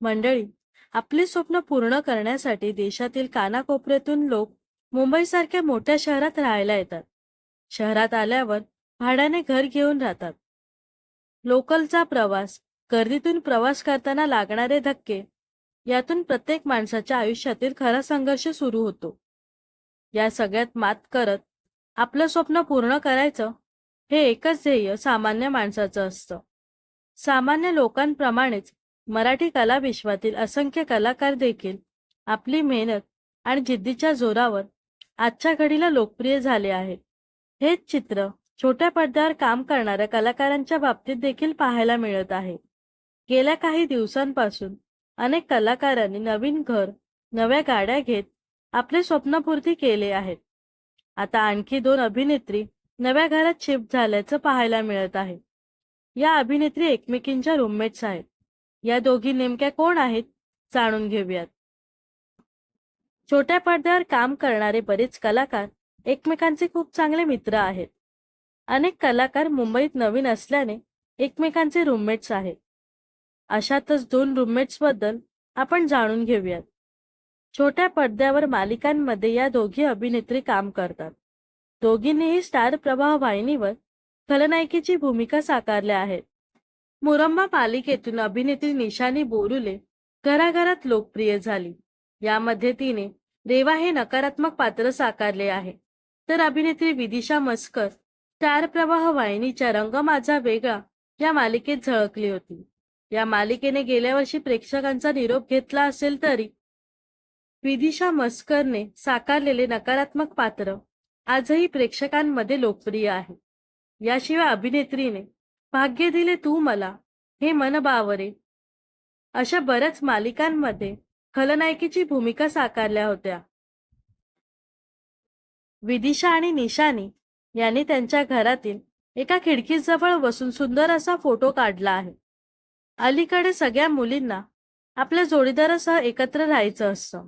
मंडळी आपली स्वप्न पूर्ण करण्यासाठी देशातील कानाकोपऱ्यातून लोक मुंबईसारख्या मोठ्या शहरात राहायला येतात. शहरात आल्यावर भाड्याने घर घेऊन राहतात. लोकलचा प्रवास गर्दीतून प्रवास करताना लागणारे धक्के यातून प्रत्येक माणसाच्या आयुष्यातील खरा संघर्ष सुरू होतो. या सगळ्यात मात करत आपलं स्वप्न पूर्ण करायचं हे एकच ध्येय सामान्य माणसाचं असतं. सामान्य लोकांप्रमाणेच मराठी कला विश्वातील असंख्य कलाकार देखील आपली मेहनत आणि जिद्दीच्या जोरावर आजच्या घडीला लोकप्रिय झाले आहेत. हेच चित्र छोट्या पडद्यावर काम करणाऱ्या कलाकारांच्या बाबतीत देखील पाहायला मिळत आहे. गेल्या काही दिवसांपासून अनेक कलाकारांनी नवीन घर नव्या गाड्या घेत आपले स्वप्नपूर्ती केले आहेत. आता आणखी दोन अभिनेत्री नव्या घरात शिफ्ट झाल्याचं पाहायला मिळत आहे. या अभिनेत्री एकमेकींच्या रूममेट्स आहेत. या दोघी नेमक्या कोण आहेत जाणून घेऊयात. छोट्या पडद्यावर काम करणारे बरेच कलाकार एकमेकांचे खूप चांगले मित्र आहेत. अनेक कलाकार मुंबईत नवीन असल्याने एकमेकांचे रूममेट्स आहेत. अशातच दोन रूममेट्सबद्दल आपण जाणून घेऊयात. छोट्या पडद्यावर मालिकांमध्ये या दोघी अभिनेत्री काम करतात. दोघींनीही स्टार प्रवाह वाहिनीवर खलनायकीची भूमिका साकारल्या आहेत. मुरंबा मालिकेतून अभिनेत्री निशानी बोरुले घराघरात लोकप्रिय झाली. यामध्ये तिने रेवा हे नकारात्मक पात्र साकारले आहे. तर अभिनेत्री विदिशा मस्कर स्टार प्रवाह वाहिनीच्या रंग माझा वेगळा या मालिकेत झळकली होती. या मालिकेने गेल्या वर्षी प्रेक्षकांचा निरोप घेतला असेल तरी विदिशा मस्करने साकारलेले नकारात्मक पात्र आजही प्रेक्षकांमध्ये लोकप्रिय आहे. याशिवाय अभिनेत्रीने भाग्य दिले तू मला हे मन बावरे अशा बऱ्याच मालिकांमध्ये खलनायकीची भूमिका साकारल्या होत्या. विदिशा आणि निशानी यांनी त्यांच्या घरातील एका खिडकीजवळ बसून सुंदर असा फोटो काढला आहे. अलीकडे सगळ्या मुलींना आपल्या जोडीदारासह एकत्र राहायचं असतं.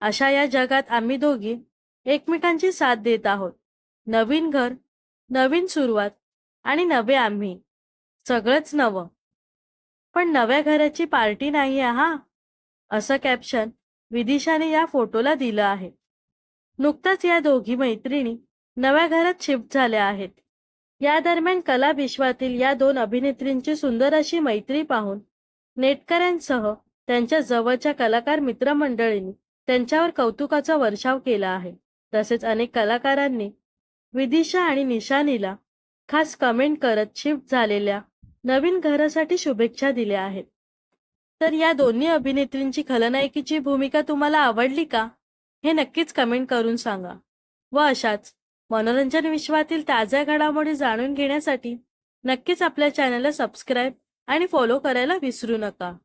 अशा या जगात आम्ही दोघी एकमेकांची साथ देत आहोत. नवीन घर नवीन सुरुवात आणि नवे आम्ही. सगळंच नवं. पण नव्या घराची पार्टी नाही हा. असं कॅप्शन विदिशाने या फोटोला दिलं आहे. नुकताच या दोघी मैत्रिणी नव्या घरात शिफ्ट झाल्या आहेत. या दरम्यान कला विश्वातील या दोन अभिनेत्रींची सुंदर अशी मैत्री पाहून नेटकऱ्यांसह त्यांच्या जवळच्या कलाकार मित्रमंडळींनी त्यांच्यावर कौतुकाचा वर्षाव केला आहे. तसेच अनेक कलाकारांनी विदिशा आणि निशानीला खास कमेंट करत शिफ्ट झालेल्या नवीन घरासाठी शुभेच्छा दिल्या आहेत. तर या दोन्ही अभिनेत्रींची खलनायकीची भूमिका तुम्हाला आवडली का? हे नक्कीच कमेंट करून सांगा. व अशाच मनोरंजन विश्वातील ताज्या घडामोडी जाणून घेण्यासाठी नक्कीच आपल्या चॅनलला सबस्क्राईब आणि फॉलो करायला विसरू नका.